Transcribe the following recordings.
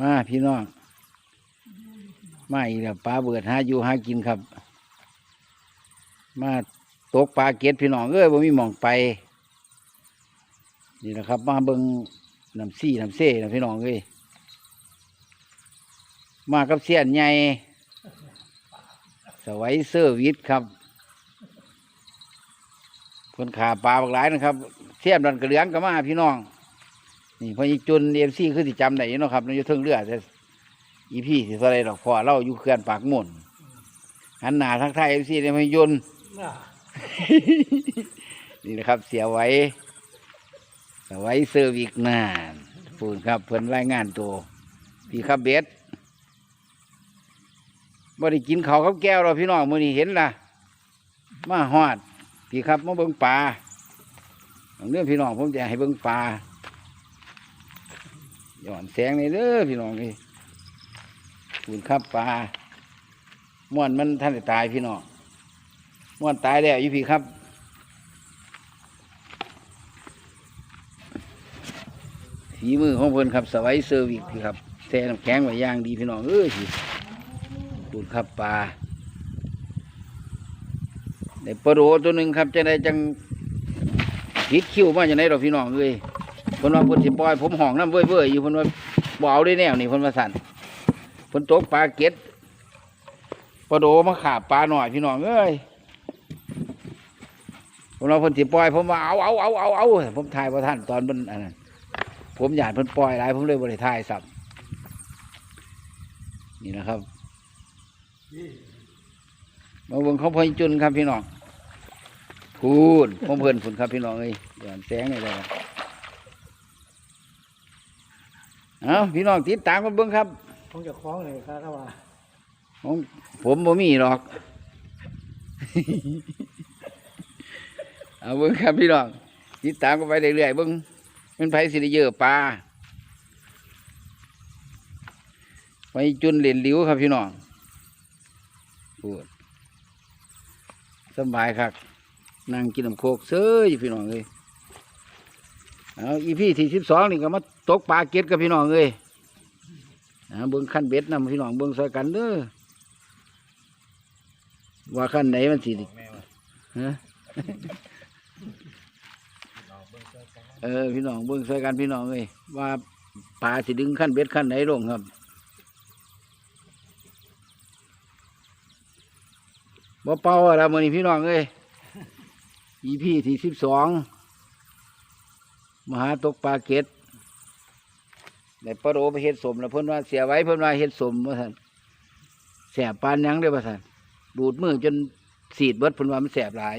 มาพี่น้องมาอีกแล้วปลาเบิดหาอยู่หากินครับ มาตกปลาเก็ดพี่น้องเอ้ยบ่มีหมองไป นี่นะครับ มาเบิงน้ำซี่น้ำเซ่นะพี่น้องเอ้ยมากับเสียนใหญ่สวัยเซอร์วิสครับคนขาปลาบักหลายนะครับเสียนดันกระเหลืองก็มาพี่น้อง นี่พออีจุนเอ็มซีคือสิจำได้อยู่เนาะครับในยุทธงเรือแต่อีพี่สิอะไรดอกพอเล่าอยู่เขื่อนปากหม่นหันหน้าทักทายเอ็มซีในพยนต์น่ะนี่นะครับเสียไว้เสียไว้เซอร์วิกนานปูนครับเพิ่นรายงานตัวพี่ครับเบสบ่ได้กินข้าวกับแก้วเราพี่น้องมื้อนี้เห็นล่ะ มาฮอด พี่ครับมาเบิ่งปลาเรื่องพี่น้องผมจะให้เบิ่งปลา ย้อนแสงนี่เด้อพี่น้องนี่ปูนครับปลาม่วนมันท่านได้ตายพี่น้องม่วนตายแล้วอยู่พี่ครับฝีมือของเพิ่นครับสไวเซอร์วิสพี่ครับแช่น้ำแข็งไว้ย่างดีพี่น้องเอ้ยสิปูดครับปลาได้ปลาโดตัวหนึ่งครับจะได้จังพิดคิ้วมาจากไหนเราพี่น้องเอ้ย เพิ่นว่าเพิ่นสิปล่อย ผมห้องน้ำเว้ยเว้ยอยู่เพิ่นว่าบ่เอาได้แนวนี่เพิ่นว่าสั่นเพิ่นตกปลาเก็ดปลาโดมาขาบปลาหน่อยพี่น้องเอ้ยผมว่าเพิ่นสิปล่อยผมว่าเอาเอาเอาเอาเอาผมถ่ายพระท่านตอนเพิ่นอันนั้นผมอยากเพิ่นปล่อยหลายผมเลยบริทายสับนี่นะครับมาเบิ่งเขาพอยจุนครับพี่น้องพูนผมเพิ่นฝุ่นครับพี่น้องเอ้ยย้อนแสงนี่เลยครับ เอาพี่น้องติดตามกันเบิ่งครับคงจะคล้องเลยครับถ้าว่าผมผมบ่มีหรอก เอาเบิ่งครับพี่น้องติดตามกันไปเรื่อยๆเบิ่งเป็นไผสิได้เยอะปลาไปจุนเหรียญหลิวครับพี่น้องพูดสำบายครับนั่งกินน้ำโคกเซ้ยอยู่พี่น้องเลยเอาอีพี่ที่สิบสองนี่ก็มา ตกปลาเก็ดกับพี่น้องเลยนะเบิ้งขั้นเบ็ดนำพี่น้องเบิ้งซอยกันเด้อว่าขั้นไหนมันสิฮะเออพี่น้องเบิ่งช่วยกันพี่น้องเลยว่าปลาสิดึงขั้นเบ็ดขั้นไหนลงครับบ่เป่าอะไรมือนี้พี่น้องเอ้ยอีพี่ที่สิบสองมหาตกปลาเก็ด ได้ปลาโรไปเฮ็ดสมแล้วเพิ่นว่าเสียไว้เพิ่นว่าเฮ็ดสมว่าท่านแสบปานยังเด้อว่าท่านดูดมือจนสีดเบิดเพิ่นว่ามันแสบหลาย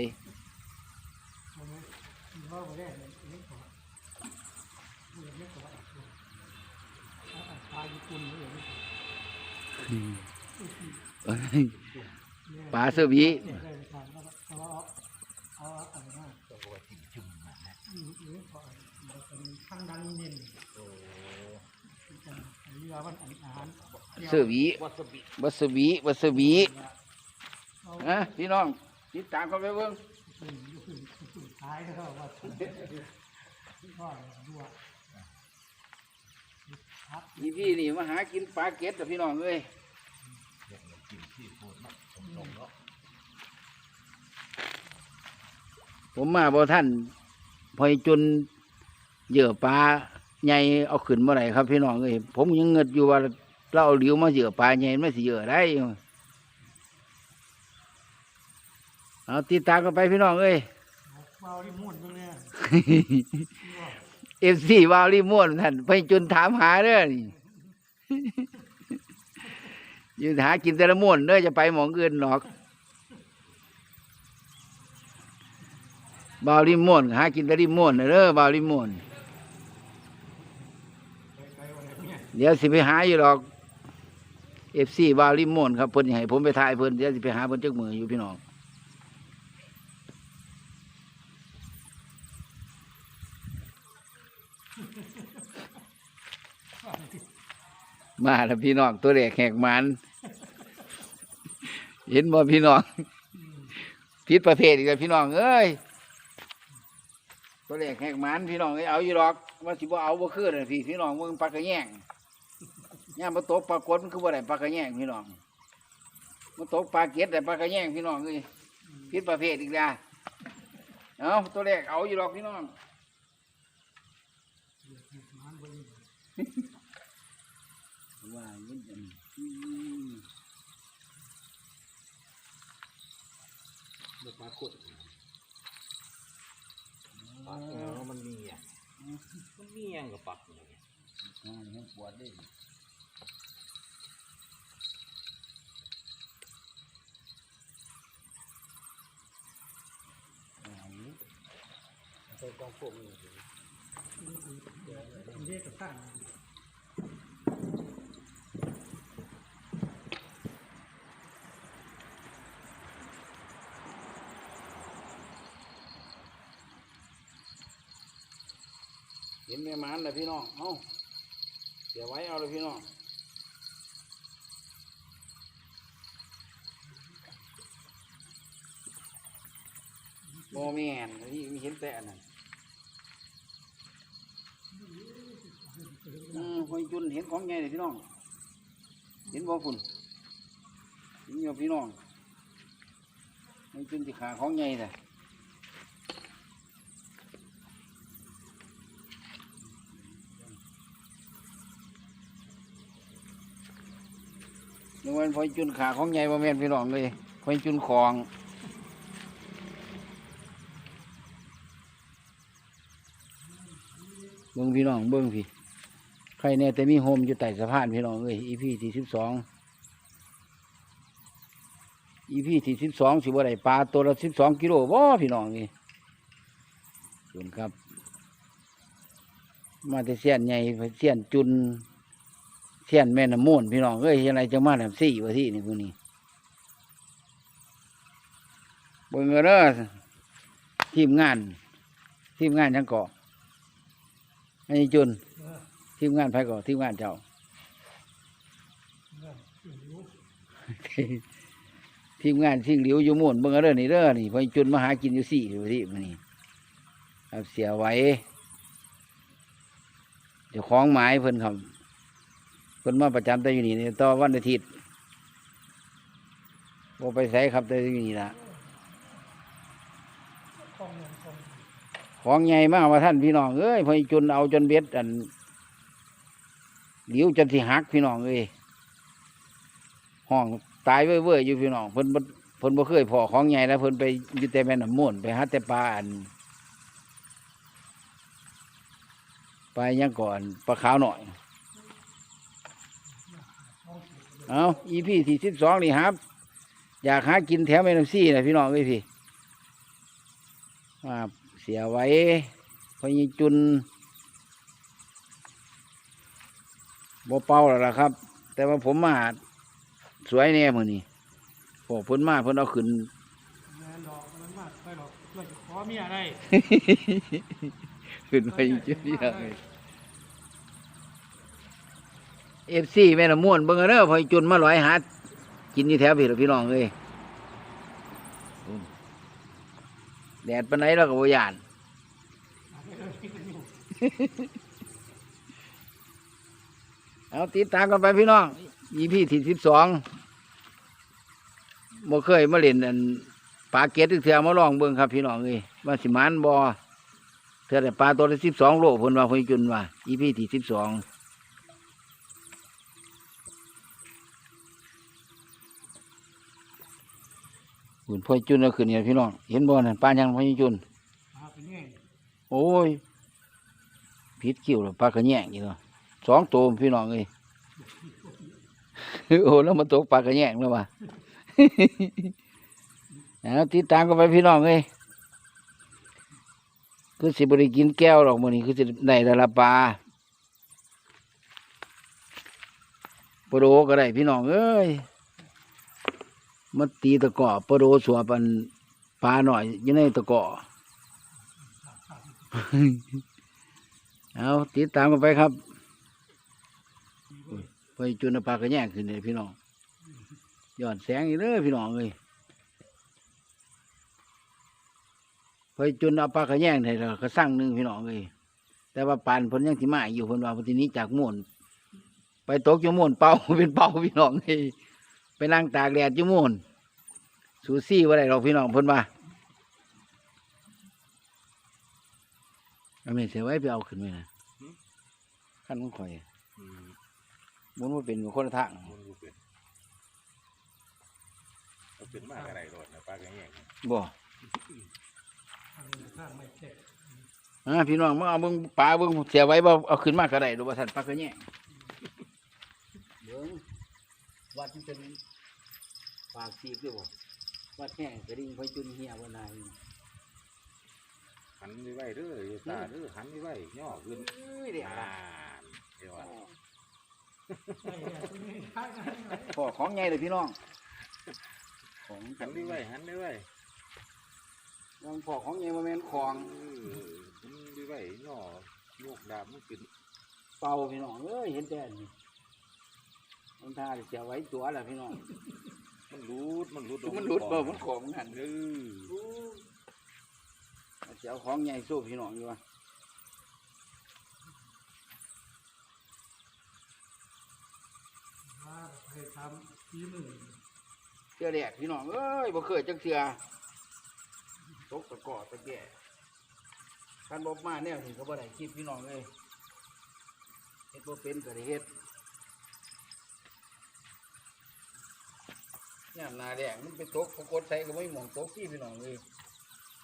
ปลาเสวีได้ทานแล้วเอาเอาอะไรนะตัวจิ้มจุ่มนะอืมเล็กกว่ามันเป็นข้างดังเน้น โอ้อันนี้ว่ามันอาหารเสวีวัสบีวัสบีวัสบีเอานะพี่น้องติดตามกันไปเบิ่งขึ้นขึ้นขึ้นท้ายก็ว่าก็ดูว่าครับนี่พี่นี่มาหากินปลาเก็ดแต่พี่น้องเอ้ยผมมาบ่ท่านพอยจนเหยื่อปลา ใหญ่เอาขึ้นเมื่อไหร่ครับพี่น้องเอ้ยผมยังเงิดอยู่ว่าเราเอาเหลียวมาเหยื่อปลาใหญ่ไม่สิเหยื่อได้เอาติดตามกันไปพี่น้องเอ้ยเอฟซีวาวรีม่วนท่านไปจุนถามหาเด้อนี่ยืนหากินแต่ละม่วนเด้อจะไปหมองอื่นหรอกบาวรีม่วนหากินแต่รีม่วนเด้อบาวรีม่วน เดี๋ยวสิไปหาอยู่หรอกเอฟซีบาวรีม่วนครับเพิ่นสิให้ผมไปถ่ายเพิ่นเดี๋ยวสิไปหาเพิ่นจักมืออยู่พี่น้องมาแล้วพี่น้องตัวเด็กแหกหมันเห็นบ่พี่น้องผิดประเภทอีกแล้วพี่น้องเอ้ยตัวเด็กแหกหมันพี่น้องเอ้ยเอาอยู่ดอกว่าสิบ่เอาบ่คืนน่ะพี่พี่น้องมึงปักกระแย่ง ย่ามมาตกปลากดมันคือว่าไรปลากระแยงพี่น้องมาตกปลาเก็ดแต่ปลากระแยงพี่น้องเลยพิษประเภทอีกแล้วเอาตัวแรกเอาอยู่หรอกพี่น้องว่าเงินอันอืมเด็กมาขุดปักเออมันมีอะมันมีอย่างกับปักอย่าเงี้ยอ่นปวดดิอ่านี่ ใส่กองผมนี่มันเรียกกับข้งเห็นแม่มันเลยพี่น้อง เอาเดี๋ยวไว้เอาเลยพี่น้องโมแมนนี่มีเห็นแต่อันนั้น อืมหอยจุนเห็นของไงเลยพี่น้อง เห็นบ่ฝุ่นเห็นอยู่พี่น้องหอยจุนที่ขาของไงเลยนึกว่าหอยจุนขาของไงบ่แม่นพี่น้องเลยหอยจุนของเบิ้งพี่น้องเบิ้งพี่ ใครแน่แต่มีโฮมอยู่ใต้สะพานพี่น้องเอ้ยอีพีที่สิบสองอีพีที่สิบสองสิบว่าได้ปลาตัวละสิบสองกิโลบ่พี่น้องนี่ส่วนครับ มาแต่เสียนใหญ่เสียนจุนเสียนแม่น้ำมูลพี่น้องเอ้ยยังไงจะมาแบบสี่วะที่นี่พวกนี้บิ่งเอาเด้อทีมงาน ทีมงานทั้งเกาะไอ้จุน ทีมงานไผก่อทีมงานเจ้าเรื่องอยู่รู้ทีมงานสิ่งเหลียวอยู่หมุ่นเบิ่งเอาเด้อนี่เด้อนี่พอจุนมาหากินอยู่สี่อยู่ที่มันนี่ครับเสียไว้เดี๋ยวของหมายเพิ่นครับเพิ่นมาประจำแต่อยู่นี่นี่ต่อวันอาทิตย์บ่ไปใส่ครับแต่อยู่นี่ละคลองเงินคลองของใหญ่มากว่าท่านพี่น้องเอ้ยพอจุนเอาจนเบ็ดอัน เหลียวจนสิหักพี่น้องเอ้ยห้องตายเว้ยๆอยู่พี่น้องเพิ่นบ่เพิ่นบ่เคยพอของใหญ่แล้วเพิ่นไปอยู่แต่แม่น้ำมูลไปหาแต่ปลาอันไปยังก่อนปลาขาวหน่อยเอาอีพี่ที่สิบสองนี่ครับ อยากหากินแถวแม่น้ำซี่นะพี่น้องเอ้ยพี่เสียไว้พอยีจุน บ่เป่าแล้วล่ะครับ แต่ว่าผมมาสวยแน่มือนี่โอ้เพิ่นมาเพิ่นเอาขึ้นงานดอกมันมากไปหรอกเพื่อจะขอเมียได้ขึ้นไปจุดเดียวเอฟซีแม่น้ำม่วนเบิ่งเอาเด้อพออีจุนมาลอยหากินนี่แถวพี่ล่ะพี่น้องเอ้ยแดดปานไหนเราก็บ่ย่าน เอาติดตามกันไปพี่น้องอีพีที่สิบสองบ่เคยมาเล่นอันปลาเก็ดเถื่อมาลองเบิ่งครับพี่น้องเอ้ยว่าสิมานบ่เถื่อแต่ปลาตัวละสิบสองโลเพิ่นว่าเพิ่นจุนว่าอีพีที่สิบสองหุ่นพ่อจุนเอาขึ้นเนี่ยพี่น้องเห็นบ่นั่นปลายังพ่อจุนหาเป็นไงโอ้ยพิษคิวแล้วปลากระแยงอีกเนาะ สองตัวพี่น้องเอ้ยโอ้แล้วมาตกปลากระแยงแล้วว่ะเอาติดตามกันไปพี่น้องเอ้ยคือสิบริกินแก้วหรอกมื้อนี้คือสิได้แต่ละปลาปลาโดก็ได้พี่น้องเอ้ยมาตีตะกอปลาโดสัวปันปลาหน่อยยู่ในตะกอเอาติดตามกันไปครับ ไปจุนปลากระแยงขึ้นเลยพี่น้องย้อนแสงอีกเลยพี่น้องเลยไปจุนเอาปลากระแยงให้เราก็สั่งหนึ่งพี่น้องเลยแต่ว่าปานเพ้นยังที่มาอยู่เพ้นว่าเพ้นทีนี้จากม่วนไปไปตกจุมูนเป่าเป็นเป่าพี่น้องนี่ไปนั่งตากแดดจุมูนสูซี่ว่าไรหรอกพี่น้องเพิ่นว่าเอาไม่เสียไว้ไปเอาขึ้นไว้นะขั้นของข่อยอื มมุนว่าเป็นคนละทางมันดูเป็นเอาเป็นมากอะไรโดดนะปลากระแยงบ่ทางนี้ข้างไม่เช็คอ่าพี่น้องมาเอาเบิ่งปลาเบิ่งเสียไว้บ่เอาขึ้นมาก็ได้ดูว่าท่านปลาก็แย่เบิ่งวัดที่เป็นปากสีกด้วยบ่วัดแห้งกระดิ่งไฟจุนเหี่ยวว่านาอยู่หันไปไว้เด้ออย่าตาเด้อหันไปไว้ย่อขึ้นเอ้ยเดี๋ยวอ่าเดี๋ยวว่า พ่อของใหญ่เลยพี่น้อง ของหันไปไว้หันไปไว้ยังพ่อของใหญ่บ่แม่นของเออหันไปไว้ย่อโยกดาบมันขึ้นเป่าพี่น้องเอ้ยเห็นแต่นี่มันท่าจะเสียไว้ตัวแหละพี่น้อง มันรูดมันรูดมันหลุดบ่มันของนั่นเออเสียของใหญ่สู้พี่น้องอยู่วะ ว่าไปทำทีมือเสียแดกพี่น้องเอ้ยบ่เคยจักเสียตกตะกอตะแก่คันบ่มาแนวนี้ก็บ่ได้คลิปพี่น้องเอ้ยเฮ็ดบ่เป็นก็ได้เฮ็ดยามหน้าแดงมันไปตกปรากฏใส่ก็บ่มีหม่องตกที่พี่น้องเอ้ย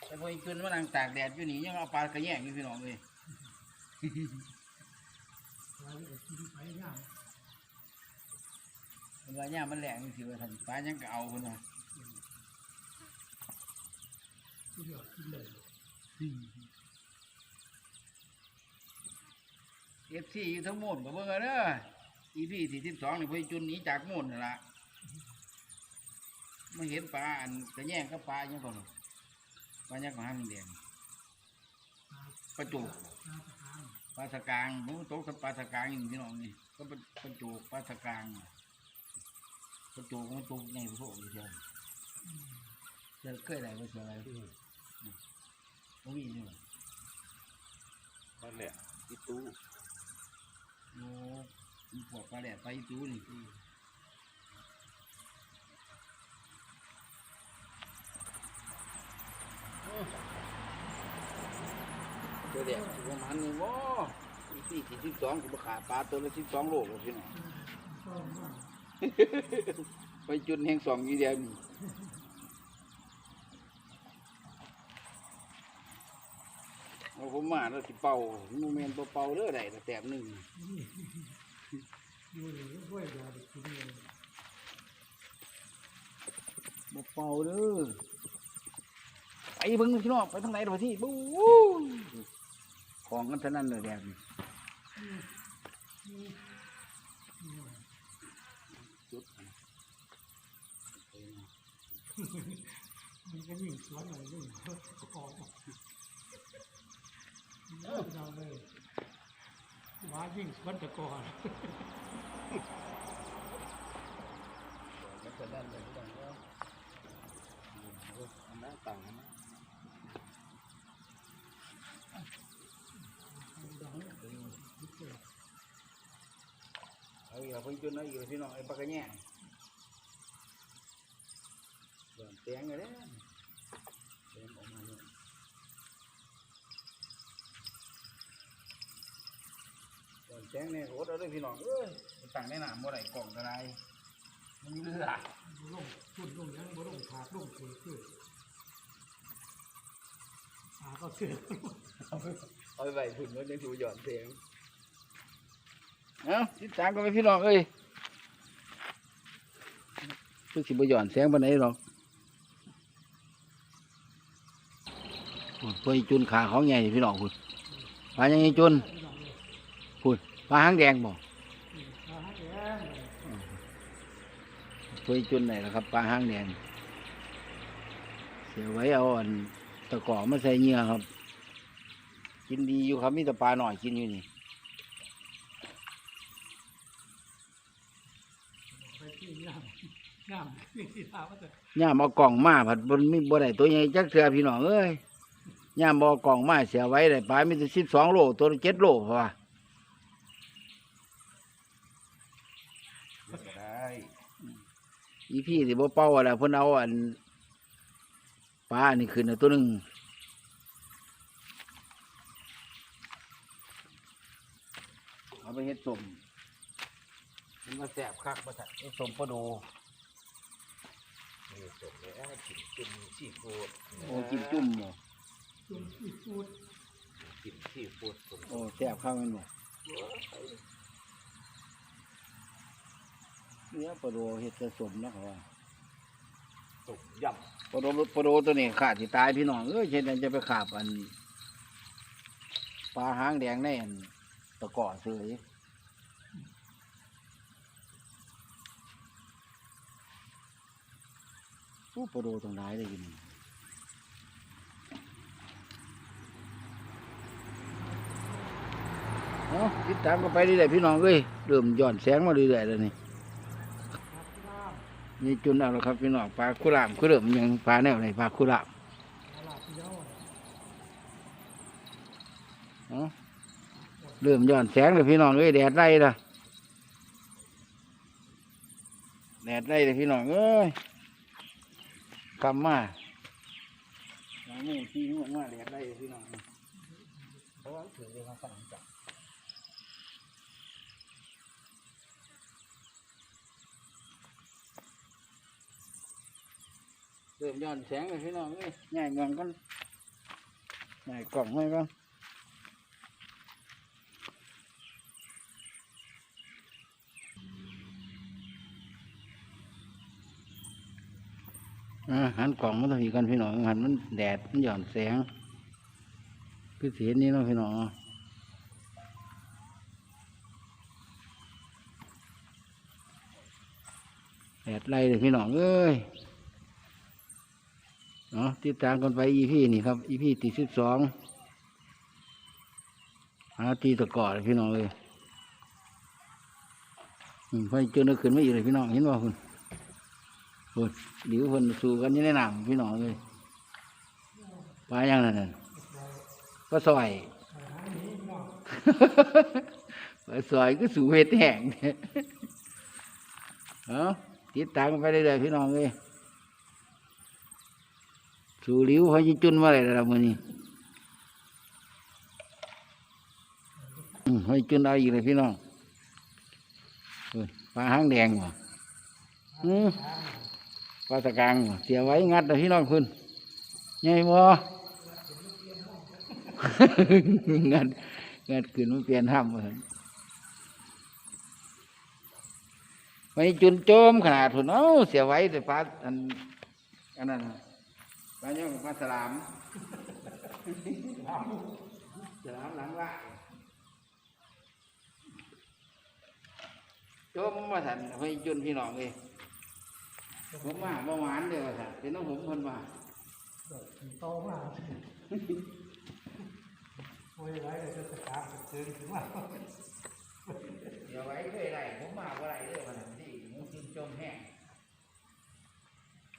แต่พออีกคืนมานั่งตากแดดอยู่นี่ยังเอาปลากระแยงอยู่พี่น้องเอ้ยว่าจะกินไปย่าง เวลาย่ามมันแรงสิว่าท่านปลายังก็เอาคนว่าเอฟซีอยู่ทั้งหมดก็เบิ่งเด้ออีพีสี่สิบสองนี่พิ่นจุนหนีจากหมดนั่นละไม่เห็นปลาอันกระแย่งกับปลายังก่อนปลายังก็ห้ามแดงปลาจุกปลาสกางผมตกกับปลาสกางอยู่พี่น้องนี่ก็ป็นปลาจุกปลาสกาง ปลาจุกมันจุกในพวกอยู่เดียวเจอเคยอะไรมาเจออะไรบ่มีนี่หว่านั่นแหละที่ตู้โอ้มีพวกปลาแดดปลาอีตูนี่ตัวเดียวประมาณนี้ว้าสี่สี่สิบสองกูขาดปลาตัวละสิบสองโลกว่าพี่น้องก็มาก ไปจุดแห่งสองอยู่เดียวนี่เอาผมมาแล้วสิเป่าโมเมนต์เป่าๆเด้อได้แต่แต้มหนึ่งอยู่เลยด้วยยาไปกินเลยบ่เป่าเด้อไปเบิ่งพี่น้องไปทางไหนเดี๋ยวที่บู๊ของกันเท่านั้นเลยแดงนี่จุด มันก็ยิ่งสวนหน่อยยิ่งกองเราเลยว่ายิ่งสวนตะกอนกันเท่านั้นเลยพี่น้องเอ้ยอันนั้นต่างนะเอาอีกแล้วไปจุดเอาอีกแล้วพี่น้องไอ้ปากกระแง่ เดินแตงเลยเด้อแตงออกมาเลยเดินแตงเนี่ยโหดเอาเลยพี่น้องเอ้ยไปตั้งในน้ำบ่ได้กล่องกระไรมันมีเรือบุลงทุนลงยังบุลงขาดลงคือคืออาก็เสือเอาไปไว้พุ่นมันยังถูหย่อนเสียงเอ้าติดตามกันไปพี่น้องเอ้ยคือสิบ่หย่อนเสียงปานไหนหรอกพุ่น เพื่อจุนขาของใหญ่พี่น้องพุ่นปลายังไงจุนพุ่นปลาหางแดงบ่เพื่อจุนไหนล่ะครับปลาหางแดงเสียไว้เอาอันตะกร้อมาใส่เหงื่อครับ กินดีอยู่ครับมีแต่ปลาหน่อยกินอยู่นี่ไปที่น้ำน้ำนี่ที่ทาว่าจะย่ามเอากล่องมาผัดบนมีบ่ได้ตัวใหญ่จักเทื่อพี่น้องเอ้ย ย่ามบ่เอากล่องมาเสียไว้ได้ปลามีแต่สิบสองโลตัวละเจ็ดโลเพราะว่าอีพี่สิบ่เป่าอะไรเพิ่นเอาอันปลาอันนี้ขึ้นเอาตัวหนึงเอาไปเฮ็ดสมมันมาแสบคักมาสั่เฮ็ดสมปลาโดนี่จบเลยอะกินจุ่มซีฟู้ดโอ้กินจุ่มบ่ จุ่มซีฟู้ดกินซีฟู้ดผมโอ้แสบคักแมันบ่เนี่ยปลาโดเฮ็ดจะสมนะเขาว่าต้มยปลาโดปลาโดตัวนี้ขาดสิตายพี่น้องเอ้ยเช่นนั้นจะไปขาบอันปลาหางแดงในอันตะกร้อเสยโอ้ปลาโดตรงไหนได้ยินเอา ติดตามกันไปเรื่อยๆพี่น้องเอ้ยเริ่มย้อนแสงมาเรื่อยๆแล้วนี่นี่จุนเอาแล้วครับพี่น้องปลาคุรามคือเริ่มยังปลาแนวไหนปลาคุรามตลาดเดียวเอ้าเริ่มย้อนแสงเลยพี่น้องเอ้ยแดดไล่ละแดดไล่เลยพี่น้องเอ้ยคำมาหลังนี้ที่หัวมาแดดไล่เลยพี่น้องเพราะว่าถือเรื่องสั่งจับ เริ่มย้อนแสงเลยพี่น้องเอ้ยง่ายเมืองกันง่ายกล่องไว้ก่อนอ่าหันกล่องมาตัวนี้กันพี่น้องหันมันแดดมันหย่อนแสงคือเสียนี้เนาะพี่น้องเนาะแดดไล่เลยพี่น้องเอ้ย เนาะติดตามกันไปอีพี่นี่ครับอีพี่ตีสิบสองหาตีตะกอเลยพี่น้องเลยไฟจนเอาขึ้นไมาอีกเลยพี่น้องเห็นว่าคุณเดี๋ยวคนสู้กันยังในหนังพี่น้องเลยปลาอย่างนั้นน่ะปลาซอยหาหนี้เนาะปลาซอยก็สู่เห็ดแห้งเนี่ยเอาติดตามกันไปเรื่อยๆพี่น้องเลย สู่หลิวเขาจะจุนมาอะไรละมือนี้อืมเขาจะจุนเอาอีกเลยพี่น้องปลาหางแดงว่ะอืมปลาตะกางเสียไว้งัดเลยพี่น้องคุณไงบ่งัดงัดขึ้นมาเปลี่ยนห้ำเลยไม่จุนโจมขนาดทุนเอ้าเสียไว้แต่ปลาอันอันนั้น น่ะปลาเนี่ยปลาสลามสลามหลังละโจมมาสั่นไม่จุนพี่น้องเลยผมมาเมื่อวานเดียวสัเป็นน้องผมคนมาเกิดถึงโตมากโอ้ยไรเลยจะสกัดเกินถึงว่าเดี๋ยวไว้เคยไรผมมาเมื่อไรเด้อวันนั้นที่หมูกินจมแห้ง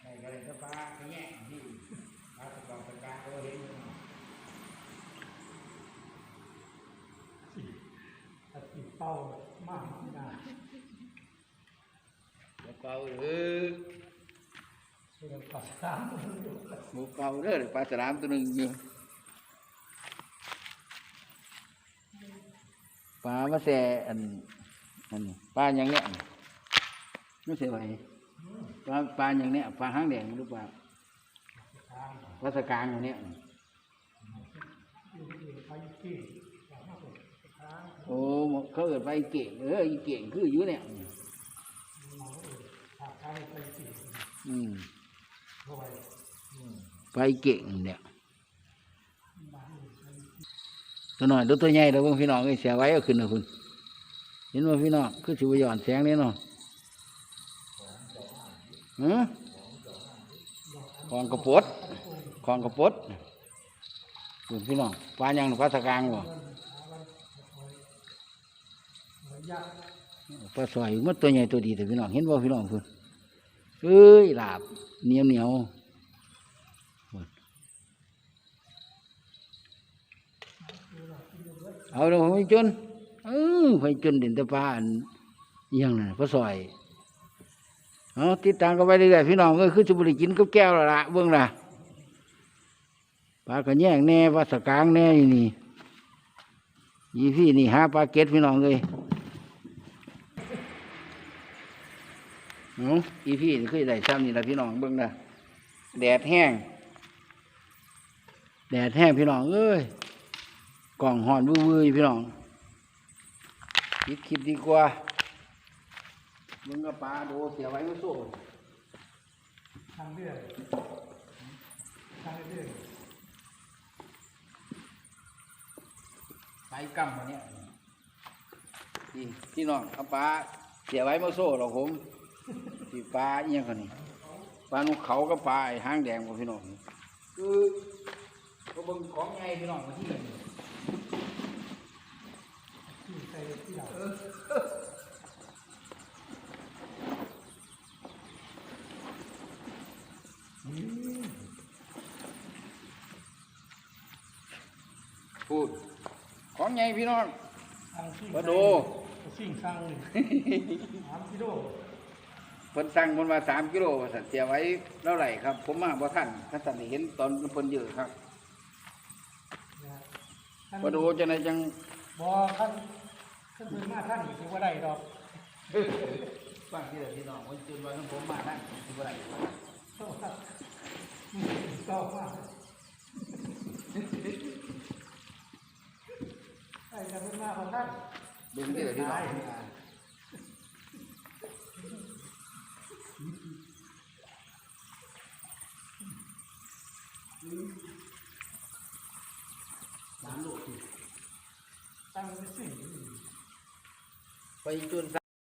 ไอ้ก็เลยจะปลาไปแย่งที่ปลาตะกอนตะกาก็เห็นอยู่ ตัดติด เป้ามากไม่ได้หมูเป่าเออเรื่องปัสสาวหมูเป่าเด้อปลาสลามตัวหนึ่งอยู่ปลามาแซ่อันอันนี้ปลาอย่างเนี้ยไม่ใช่ไหวปลาปลาอย่างเนี้ยปลาหางแดงหรือเปล่าปลาสกางอย่างเนี้ย โอ้เขาเกิดไปเก่งเอออีเก่งคืออยู่เนี่ยหมอเออทางการไปที่อืมรวยไปเก่งเนี่ยตัวหน้อยตัวตัวใหญ่เราเบิ่งพี่น้องเอ้เสียไว้เอาขึ้นนะคุณเห็นว่าพี่น้องคือสิบหย่อนแสงเนี่ยเนาะหือของกระปดของกระปดคุณพี่น้องปลายังปลาสกางบ่ ปลาสวยมันตัวใหญ่ตัวดีแต่พี่น้องเห็นว่าพี่น้องคุณเอ้ยหลาบเหนียวเหนียวเอาเดี๋ยวผมไปจนเออไปจนเด่นตะปาอันยังน่ะปลาสอยเอาติดตามกันไปเรื่อยๆพี่น้องก็คือจุบุรีกินกับแก้วละละเบื้องละปลากระแยงแน่ปลาสกางแน่อยู่นี่ยี่พี่นี่หาปลาเก็ดพี่น้องเลย เอาอีพี่นี่คือได้ซ้ำนี่ละพี่น้องเบื้องละแดดแห้ง แดดแห้งพี่น้องเอ้ยกล่องหอนวื้อๆอยู่พี่น้องคิดคลิปดีกว่ามึงกับปลาโดเสียไว้ไม่สู้ทางเรื่อยทางเรื่อยไปกำวันนี้พี่พี่น้องเอาปลาเสียไว้ไม่สู้หรอกผม พี่ปลาเอียงคนนี้ปลาหนุเขากับปลาไอ้หางแดงของพี่น้องคือก็เบิ่งของไงพี่น้องมาที่นี่ที่ใส่ที่เราพูดของไงพี่น้องทางที่มาดูสิ่งสร้างเลยสามกิโลเพิ่นสั่งเพิ่นมาสามกิโลว่าสันเสียไว้เท่าไหร่ครับ ผมมาบ่ทันท่านสันได้เห็นตอนเพิ่นเยอะครับนะท่านมาดูจังไดจังบอท่านท่านเพิ่นมาท่านถือว่าได้ดอกฟังที่เด้อพี่น้องวันจุนว่าผมมาทันสิบ่ได้เพราะว่าต่อมาไอ้จะเพิ่นมาของท่านเบิ่งที่เด้อพี่น้อง สามโลสิตั้งไว้สิ่งไปจุน